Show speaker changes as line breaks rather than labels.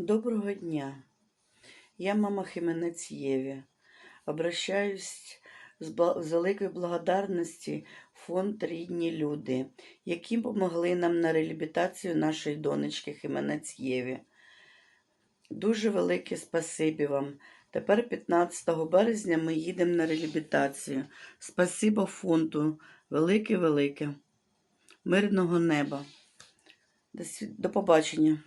Доброго дня. Я мама Хименець Єві. Обращаюсь з великої благодарності фонд Рідні люди, які допомогли нам на реабілітацію нашої донечки Хименець Єві. Дуже велике спасибі вам. Тепер 15 березня ми їдемо на реабілітацію. Спасибо фонду. Велике-велике. Мирного неба. До побачення.